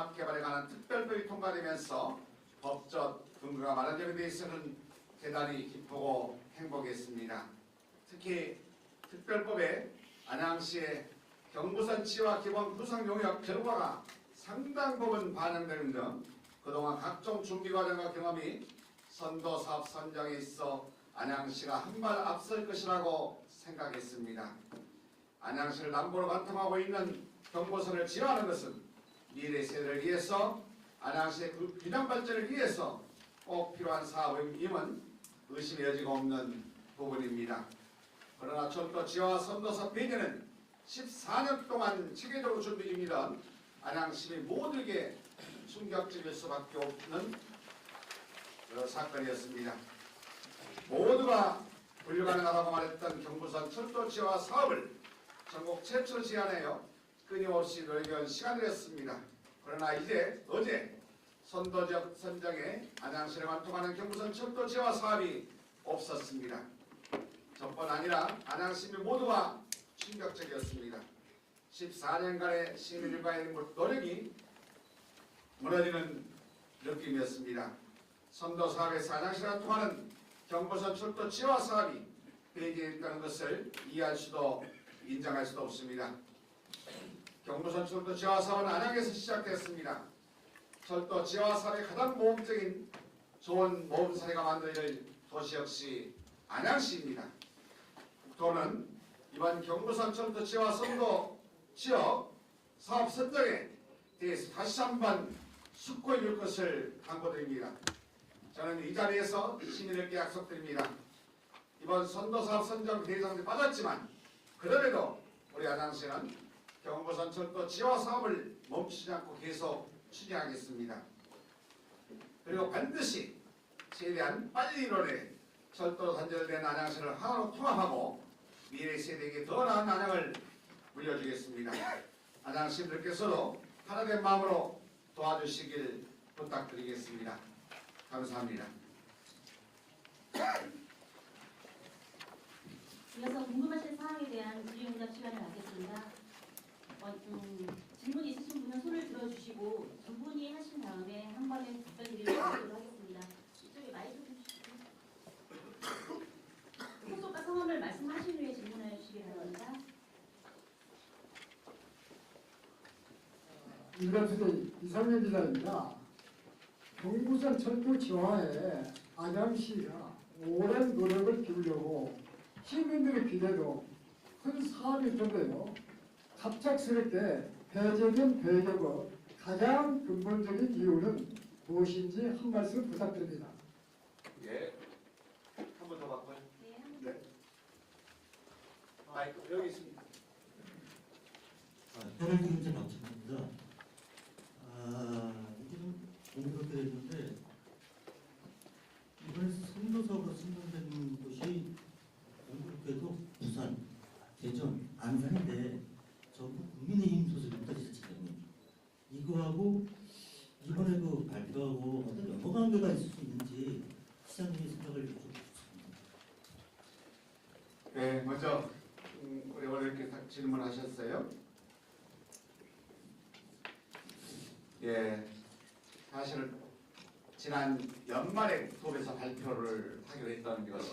통합 개발에 관한 특별법이 통과되면서 법적 근거가 마련된 데 대해서는 대단히 기쁘고 행복했습니다. 특히 특별법에 안양시의 경부선치와 기본 구상 용역 결과가 상당 부분 반영되는 등 그동안 각종 준비 과정과 경험이 선도 사업 선정에 있어 안양시가 한 발 앞설 것이라고 생각했습니다. 안양시를 남부로 관통하고 있는 경보선을 지어하는 것은 미래 세대를 위해서 안양시의 그 균형 발전을 위해서 꼭 필요한 사업임은 의심의 여지가 없는 부분입니다. 그러나 철도 지화 선도사 배제는 14년 동안 체계적으로 준비 중이던 안양 시민 모두에게 충격적일 수밖에 없는 그 사건이었습니다. 모두가 불가능하다고 말했던 경부선 철도 지화 사업을 전국 최초로 제안하여 끊임없이 노력한 시간이었습니다. 그러나 이제 어제 선도적 선정에 안양시를 관통하는 경부선 철도 지화 사업이 없었습니다. 저뿐 아니라 안양 시민 모두가 충격적이었습니다. 14년간의 시민들과의 노력이 무너지는 느낌이었습니다. 선도 사업에서 안양시가 통하는 경부선 철도 지화 사업이 폐지했다는 것을 이해할 수도 인정할 수도 없습니다. 경부선 철도 지화 사업은 안양에서 시작됐습니다. 철도 지화 사업의 가장 모험적인 좋은 모험 사례가 만들어질 도시 역시 안양시입니다. 국토는 이번 경부선 철도 지화 선도 지역 사업 선정에 대해서 다시 한번 숙고해 줄 것을 당부드립니다. 저는 이 자리에서 시민들께 약속드립니다. 이번 선도사업 선정 대상에 받았지만 그럼에도 우리 안양시는 경부선 철도 지화 사업을 멈추지 않고 계속 추진하겠습니다. 그리고 반드시 최대한 빨리 이뤄내 철도 단절된 안양시를 하나로 통합하고 미래 세대에게 더 나은 안양을 물려주겠습니다. 안양 시민들께서도 하나된 마음으로 도와주시길 부탁드리겠습니다. 감사합니다. 이어서 궁금하신 사항에 대한 질의응답 시간을 갖겠습니다. 어, 음, 질문 있으신 분은 손을 들어주시고 두 분이 하신 다음에 한 번에 답변 드리도록 하겠습니다. 이쪽에 마이크 좀 주시고 소속과 성함을 말씀하신 후에 질문해 주시기 바랍니다. 일간투대 이상현 기자입니다. 경부선 철도 지화에 안양시가 오랜 노력을 기울이고 시민들의 기대도 큰 사업일 텐데요. 갑작스럽게 폐쇄된 배경의 가장 근본적인 이유는 무엇인지 한 말씀 부탁드립니다. 예. 한 번 더 바꿔요. 네. 네. 마이크 여기 있습니다. 아, 혈액 문제 박찬입니다. 아, 이게 좀 공부가 됐는데 이번에 선도사업으로 선정된 곳이 공교롭게도 부산, 대전, 안산인데 전부 국민의힘 소속입니다, 지자체장님. 이거하고 이번에 그 발표하고 어떤 연관관계가 있을 수 있는지 시장님이 생각을 좀 부탁드립니다. 네, 먼저 음, 어렵게 다 질문하셨어요. 예, 사실은 지난 연말에 국토부에서 발표를 하기로 했던 것이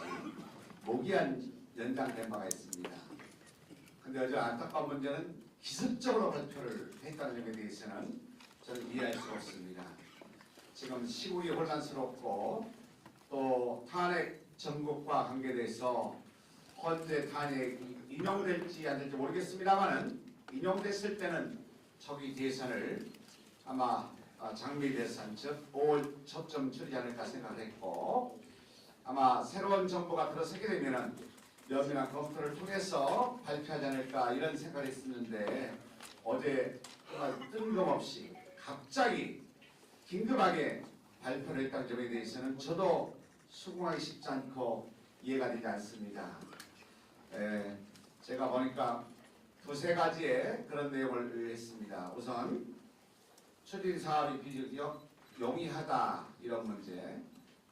모기한 연장된 바가 있습니다. 근데 어제 안타까운 문제는 기습적으로 발표를 했다는 점에 대해서는 저는 이해할 수 없습니다. 지금 시국이 혼란스럽고 또 탄핵 전국과 관계돼서 헌재 탄핵이 인용될지 안 될지 모르겠습니다만은 인용됐을 때는 초기 대선을 아마 아, 장미 대선 즉 5월 초점 치르지 않을까 생각을 했고 아마 새로운 정부가 들어서게 되면은 면밀한 검토를 통해서 발표하지 않을까 이런 생각을 했었는데 어제 정말 뜬금없이 갑자기 긴급하게 발표를 했다는 점에 대해서는 저도 수긍하기 쉽지 않고 이해가 되지 않습니다. 에, 제가 보니까 두세 가지의 그런 내용을 했습니다. 우선 추진 사업이 비교적 용이하다 이런 문제.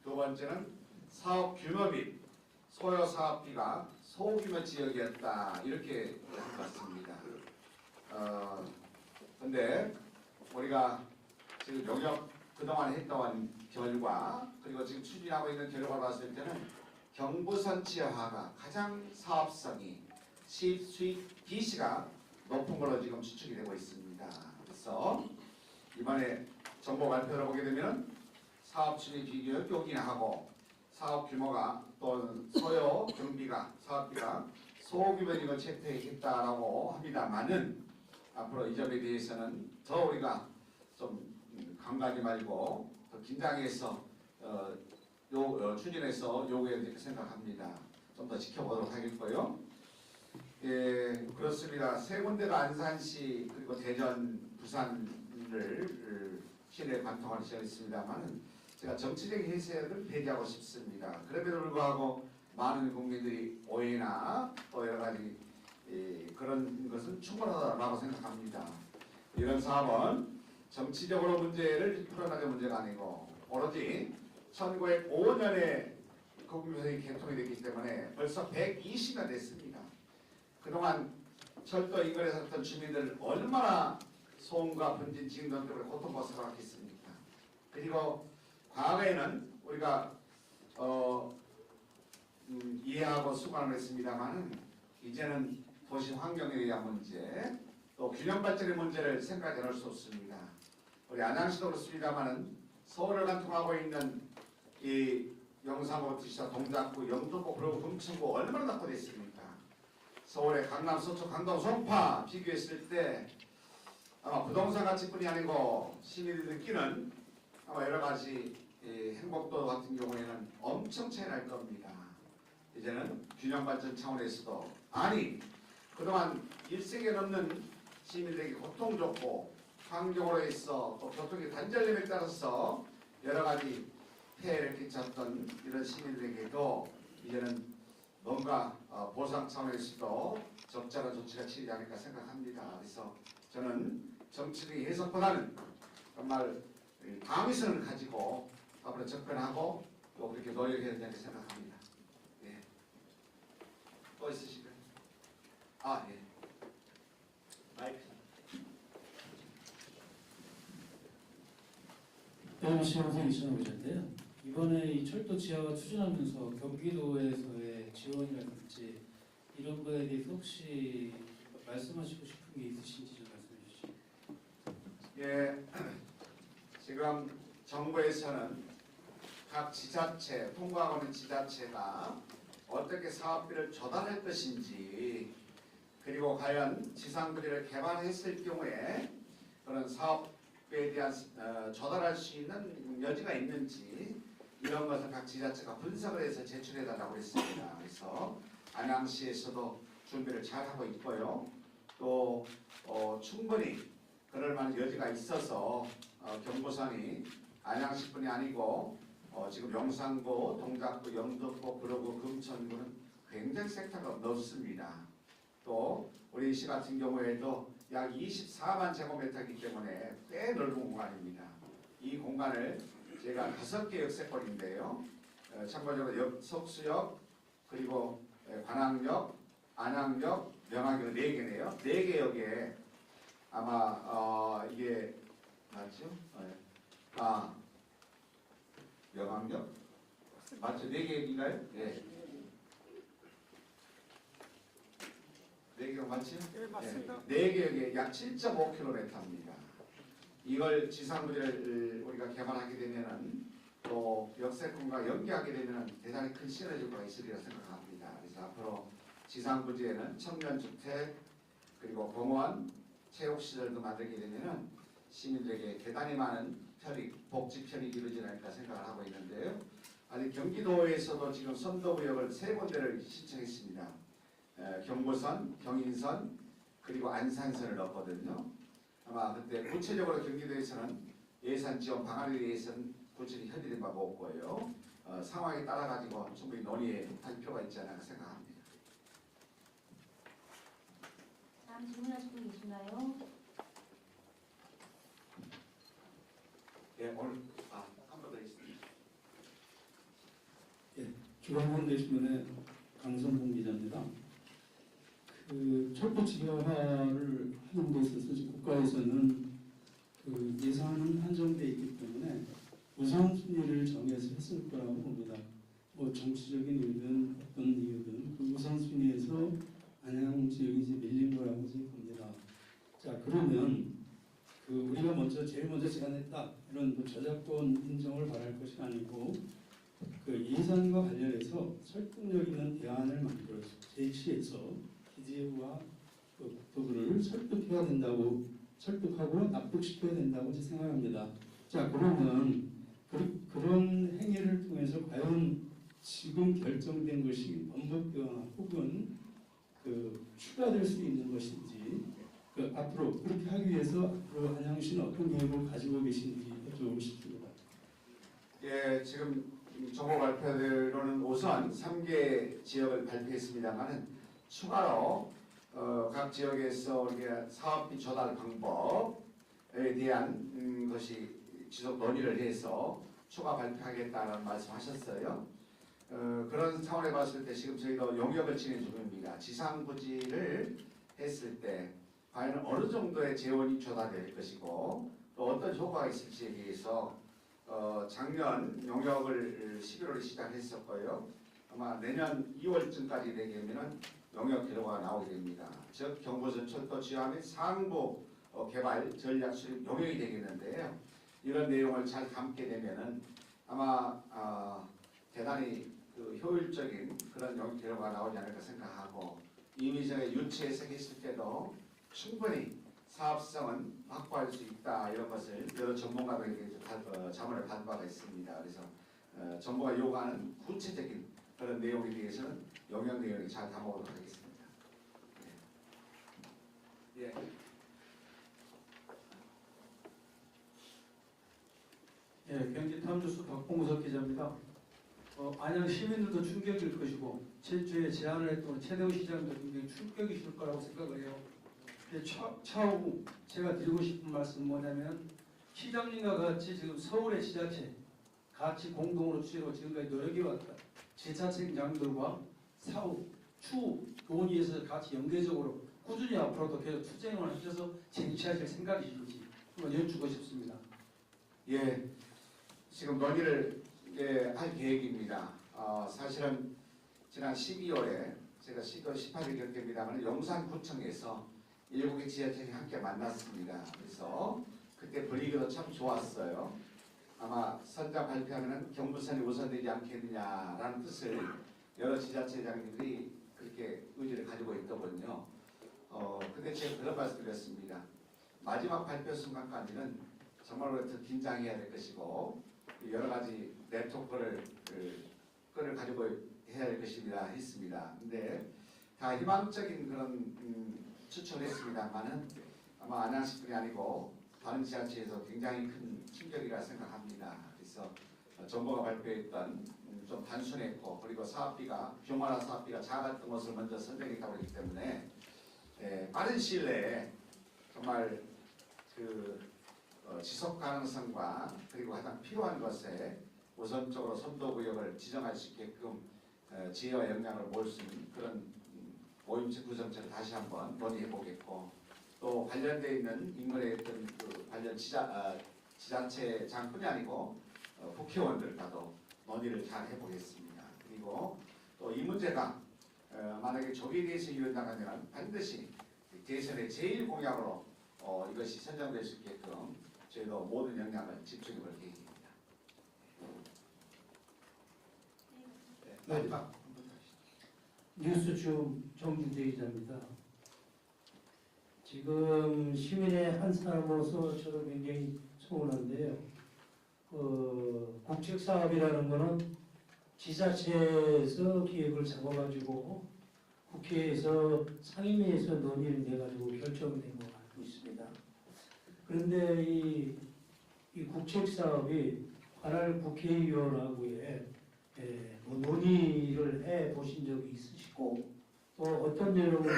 두 번째는 사업 규모 및 소요 사업비가 소규모 지역이었다 이렇게 한 것 같습니다. 어, 근데 우리가 지금 용역 그동안 했던 결과 그리고 지금 추진하고 있는 결과를 봤을 때는 경부선 지하화가 가장 사업성이 시, 수익 비시가 높은 걸로 지금 추측이 되고 있습니다. 그래서 이번에 정보 발표를 보게 되면 사업 추진 비교를 요긴하고 사업 규모가 또 소요 경비가 사업비가 소규모인 채택했다라고 합니다만은 앞으로 이 점에 대해서는 더 우리가 좀 음, 강하지 말고 더 긴장해서 어, 요, 어, 추진해서 요구해야 될 생각합니다. 좀 더 지켜보도록 하겠고요. 예, 그렇습니다. 세 군데가 안산시 그리고 대전, 부산을 시내 관통하기 시작했습니다만은 제가 정치적인 해석을 배제하고 싶습니다. 그럼에도 불구하고 많은 국민들이 오해나 또 여러 가지 예, 그런 것은 충분하다고 생각합니다. 이런 사업은 정치적으로 문제를 풀어나갈 문제가 아니고 오로지 1905년에 국민선이 개통이 됐기 때문에 벌써 120년 됐습니다. 그동안 철도 인근에 살았던 주민들 얼마나 소음과 분진 진동 때문에 고통과 살아왔겠습니까? 그리고 과거에는 우리가 어, 음, 이해하고 수긍을 했습니다만은 이제는 도시 환경에 대한 문제 또 균형 발전의 문제를 생각해 놓을 수 없습니다. 우리 안양시도 그렇습니다만은 서울을 관통하고 있는 이 영상부터 시작 동작구, 영등포 그리고 금천구 얼마나 낙후됐습니까? 서울의 강남, 서초, 강동, 송파 비교했을 때 아마 부동산 가치뿐이 아니고 시민들이 느끼는 아마 여러 가지 이 행복도 같은 경우에는 엄청 차이 날 겁니다. 이제는 균형 발전 차원에서도 아니 그동안 1세기에 넘는 시민들에게 고통 줬고 환경으로 해서 또 교통의 단절됨에 따라서 여러 가지 폐해를 끼쳤던 이런 시민들에게도 이제는 뭔가 어, 보상 차원에서도 적절한 조치가 취하지 않을까 생각합니다. 그래서 저는 정치적인 해석보다는 정말 이 방위성을 가지고 앞으로 접근하고 또 그렇게 노력해야 된다고 생각합니다. 예. 또 있으실까요? 아 예. 마이크. 배현시 선생님 시청해보셨는데요. 이번에 이 철도 지하화 추진하면서 경기도에서의 지원이라든지 이런 거에 대해서 혹시 말씀하시고 싶은 게 있으신지 좀 말씀해 주시죠. 예, 지금 정부에서는 각 지자체, 통과하고 있는 지자체가 어떻게 사업비를 조달할 것인지 그리고 과연 지상구리를 개발했을 경우에 그런 사업에 대한 어, 조달할 수 있는 여지가 있는지 이런 것을 각 지자체가 분석을 해서 제출해 달라고 했습니다. 그래서 안양시에서도 준비를 잘 하고 있고요. 또 어, 충분히 그럴 만한 여지가 있어서 어, 경보선이 안양시뿐이 아니고 어, 지금 영산구, 동작구, 영등포, 구로구, 금천구는 굉장히 섹터가 넓습니다. 또 우리 시 같은 경우에도 약 24만 제곱미터이기 때문에 꽤 넓은 공간입니다. 이 공간을 제가 다섯 개 역세권인데요. 어, 참고적으로 역, 석수역 그리고 에, 관악역, 안양역, 명학역 네 개네요. 네 개 역에 아마 어, 이게 맞죠? 네. 아 명학역 맞죠? 네 개인가요? 네. 네 개가 맞지? 예, 맞습니다. 네 개역에 약 7.5km입니다. 이걸 지상구를 우리가 개발하게 되면은 또 역세권과 연계하게 되면은 대단히 큰 시너지가 있으리라 생각합니다. 그래서 앞으로 지상부지에는 청년주택 그리고 공원, 체육시설도 만들게 되면은 시민들에게 대단히 많은 편익, 복지 편익이 이루어지지 않을까 생각을 하고 있는데요. 아직 경기도에서도 지금 선도구역을 세 군데를 신청했습니다. 에, 경부선, 경인선, 그리고 안산선을 넣었거든요. 아마 그때 구체적으로 경기도에서는 예산 지원 방안에 대해서는 구체적인 협의된 바가 없고요. 어, 상황에 따라 가지고 충분히 논의할 필요가 있지 않을까 생각합니다. 다음 질문하실 분 계신가요? 예, 오늘 아 한 번 더 있습니다. 중앙원 대신문의 강성봉 지하화를 하는 데 있어서 국가에서는 그 예산은 한정돼 했을 거라고 봅니다. 뭐 정치적인 이유든 어떤 이유든 그 우선순위에서 안양 지역이 이제 밀린 거라고 봅니다. 자 그러면 그 우리가 먼저 제일 먼저 제안했다 이런 뭐 저작권 인정을 바랄 것이 아니고 그 예산과 관련해서 설득력 있는 대안을 만들어서 제시해서 기재부와 그 국토부를 설득해야 된다고 설득하고 납득시켜야 된다고 생각합니다. 자 그러면 그, 그런 행위를 통해서 과연 지금 결정된 것이 변화 혹은 그 추가될 수 있는 것인지 그 앞으로 그렇게 하기 위해서 앞으로 한양시는 어떤 계획을 가지고 계신지 여쭤보고 싶습니다. 예, 지금 정보 발표대로는 우선 3개 지역을 발표했습니다만은 추가로 어, 각 지역에서 우리가 사업비 조달 방법에 대한 음, 것이 지속 논의를 해서 추가 발표하겠다는 말씀하셨어요. 어, 그런 상황에 봤을 때 지금 저희도 용역을 진행 중입니다. 지상부지를 했을 때 과연 어느 정도의 재원이 조달될 것이고 또 어떤 효과가 있을지에 대해서 어, 작년 용역을 11월에 시작했었고요. 아마 내년 2월쯤까지 되면 은 용역 결과가 나오게 됩니다. 즉 경부선 철도 지하 및 상부 어, 개발 전략 수립 용역이 되겠는데요. 이런 내용을 잘 담게 되면은 아마 어, 대단히 그 효율적인 그런 용역 결과가 나오지 않을까 생각하고 이미 전에 유치해서 했을 때도 충분히 사업성은 확보할 수 있다 이런 것을 여러 전문가들에게 어, 자문을 받은 바가 있습니다. 그래서 어, 정부가 요구하는 구체적인 그런 내용에 대해서는 영역 내용을 잘 담아오도록 하겠습니다. 예. 예. 예, 경기 탐주수 박봉석 기자입니다. 어, 안양 시민들도 충격일 것이고 제주에 제안을 했던 최대호 시장도 굉장히 충격이실 거라고 생각을 해요. 예, 차, 차후 제가 드리고 싶은 말씀은 뭐냐면 시장님과 같이 지금 서울의 지자체 같이 공동으로 추진하고 지금까지 노력해왔다. 지자체장들과 사후 추후 논의에서 같이 연계적으로 꾸준히 앞으로도 계속 투쟁을 하셔서 쟁취하실 생각이신지 한번 여쭙고 싶습니다. 예, 지금 논의를 예, 할 계획입니다. 어, 사실은 지난 12월에 제가 12월 18일 경기입니다만 용산구청에서 일곱 개 지자체가 함께 만났습니다. 그래서 그때 분위기도 참 좋았어요. 아마 선장 발표하면 경부선이 우선되지 않겠느냐라는 뜻을 여러 지자체장님들이 그렇게 의지를 가지고 있더군요. 어, 근데 제가 그런 말씀 드렸습니다. 마지막 발표 순간까지는 정말로 더 긴장해야 될 것이고 여러 가지 네트워크를 그, 그를 가지고 해야 될 것입니다 했습니다. 근데 다 희망적인 그런 음, 추천을 했습니다만은 아마 안양시뿐이 아니고 다른 지자체에서 굉장히 큰 충격이라 생각합니다. 그래서 어, 정부가 발표했던 음, 좀 단순했고 그리고 사업비가 규모나 사업비가 작았던 것을 먼저 선정했다고 그랬기 때문에 예, 빠른 시일 내에 정말 그 어, 지속 가능성과 그리고 가장 필요한 것에 우선적으로 선도 구역을 지정할 수 있게끔 어, 지혜와 역량을 모을 수 있는 그런 음, 모임식 구정책을 다시 한번 논의해 보겠고 또 관련되어 있는 인근에 있던 그 관련 지자, 어, 지자체 장뿐이 아니고 어, 국회의원들과도 논의를 잘 해보겠습니다. 그리고 또 이 문제가 어, 만약에 대해서 이어나가면 반드시 대선의 제일 공약으로 어, 이것이 선정될 수 있게끔 저희도 모든 역량을 집중해 볼 계획입니다. 네, 마지막 한분 뉴스 줌 정준태 기자입니다. 지금 시민의 한 사람으로서 저도 굉장히 서운한데요. 그 국책 사업이라는 거는 지자체에서 기획을 잡아가지고 국회에서 상임위에서 논의를 돼가지고 결정된 걸로 알고 있습니다. 그런데 이, 이 국책 사업이 관할 국회의원하고의 예, 뭐 논의를 해 보신 적이 있으시고 또 어떤 내용을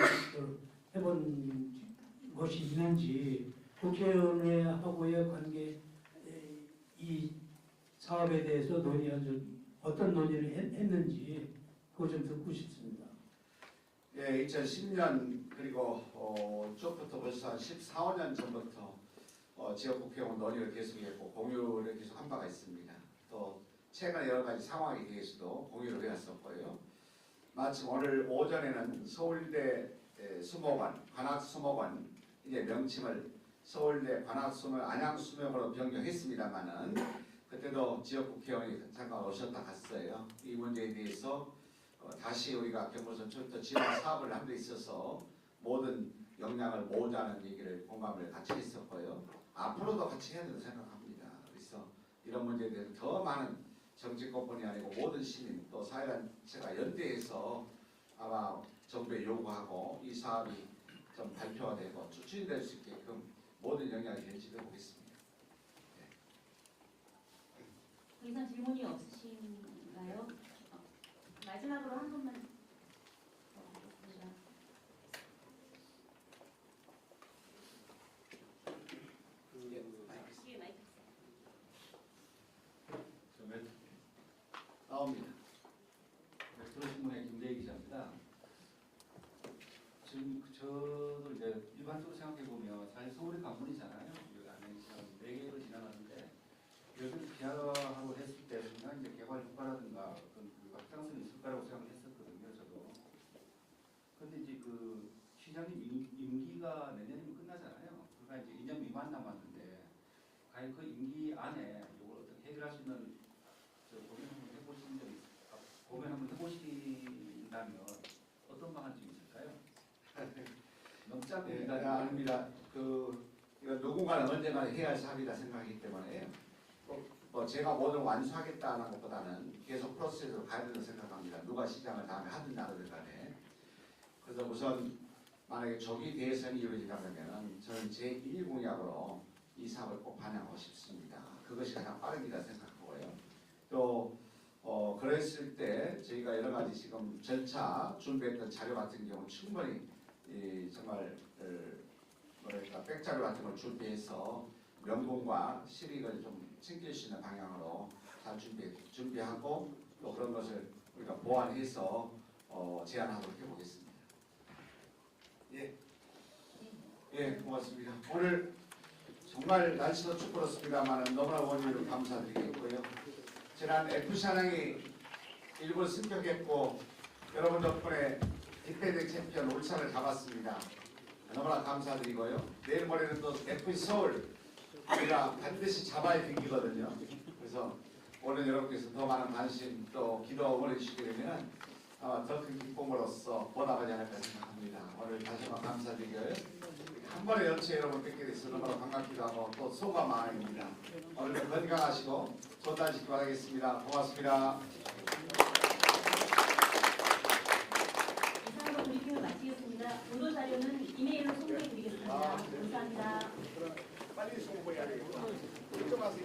해본 것이 있는지 국회의원하고의 관계 에, 이 사업에 대해서 논의한 적 어떤 논의를 했, 했는지 그거 좀 듣고 싶습니다. 예, 2010년 그리고 어, 쪽부터 벌써 한 14, 5년 전부터 어, 지역 국회의원 논의를 계속했고 공유를 계속 한 바가 있습니다. 또 최근 여러 가지 상황에 대해서도 공유를 해왔었고요. 마침 오늘 오전에는 서울대 에, 수목원, 관악수목원 이제 명칭을 서울대 관악수목 안양수목으로 변경했습니다마는 그때도 지역 국회의원이 잠깐 오셨다 갔어요. 이 문제에 대해서 어, 다시 우리가 경부선 철도 지원 사업을 한 데 있어서 모든 역량을 모으자는 얘기를 공감을 같이 했었고요. 앞으로도 같이 해야 된다고 생각합니다. 그래서 이런 문제에 대해서 더 많은 정치권뿐이 아니고 모든 시민 또 사회단체가 연대해서 아마 정부에 요구하고 이 사업이 좀 발표가 되고 추진이 될 수 있게끔 모든 역량을 결집해 보겠습니다. 더 이상 질문이 없으신가요? 어, 마지막으로 한 분만 더 하겠습니다. 예, 마이크 뒤에 마이크 몇, 나옵니다. 메트로신문의 김대희 기자입니다. 지금 그 저도 이제 일반적으로 생각해 보면 관문이잖아요. 여기 안에 지금 네 개로 지나가는데 여기를 비하하고 했을 때 분명 이제 개발 효과라든가 어떤 그 확장성이 있을 거라고 생각을 했었거든요. 저도. 근데 이제 그 시장님 임- 임기가 내년이면 끝나잖아요. 그러니까 이제 2년 미만 남았는데 과연 그 임기 안에 이걸 어떻게 해결할 수 있는 저 고민 한번 해보신 적 있, 아, 고민 한번 해보신다면 어떤 방안이 좀 있을까요? 짧은 네, 아닙니다. 그 누군가는 언젠가 해야 할 사업이다 생각하기 때문에 뭐, 뭐 제가 뭐든 완수하겠다 는 것보다는 계속 프로세스로 가야 된다고 생각합니다. 누가 시장을 다음에 하든 안 하든 간에 그래서 우선 만약에 조기 대선이 이루어진다면 저는 제1공약으로 이 사업을 꼭 반영하고 싶습니다. 그것이 가장 빠릅니다 생각하고요. 또 어, 그랬을 때 저희가 여러 가지 지금 절차 준비했던 자료 같은 경우 충분히 이 정말 그 뭐랄까 백자료 같은 걸 준비해서 명분과 실익을 좀 챙길 수 있는 방향으로 잘 준비 준비하고 또 그런 것을 우리가 보완해서 어, 제안하도록 해보겠습니다. 예, 예, 고맙습니다. 오늘 정말 날씨도 춥고렇습니다만 너무나 원인으로 감사드리겠고요. 지난 FC 한양이 일본 승격했고 여러분 덕분에 빅패드 챔피언 울산을 잡았습니다. 너무나 감사드리고요. 내일 모레는 또 FC 서울 우리가 반드시 잡아야 되기거든요. 그래서 오늘 여러분께서 더 많은 관심 또 기도 보내주시게 되면 아마 더큰 기쁨으로써 보답하지 않을까 생각합니다. 오늘 다시 한번 감사드리고요. 한 번에 연체 여러분 뵙게 돼서 너무나 반갑기도 하고 또 소감 마음입니다. 오늘도 건강하시고 좋다시기 바라겠습니다. 고맙습니다. 이상으로 브리핑을 마치겠습니다. 보도 자료는 이메일로 소개해드리겠습니다. 감사합니다.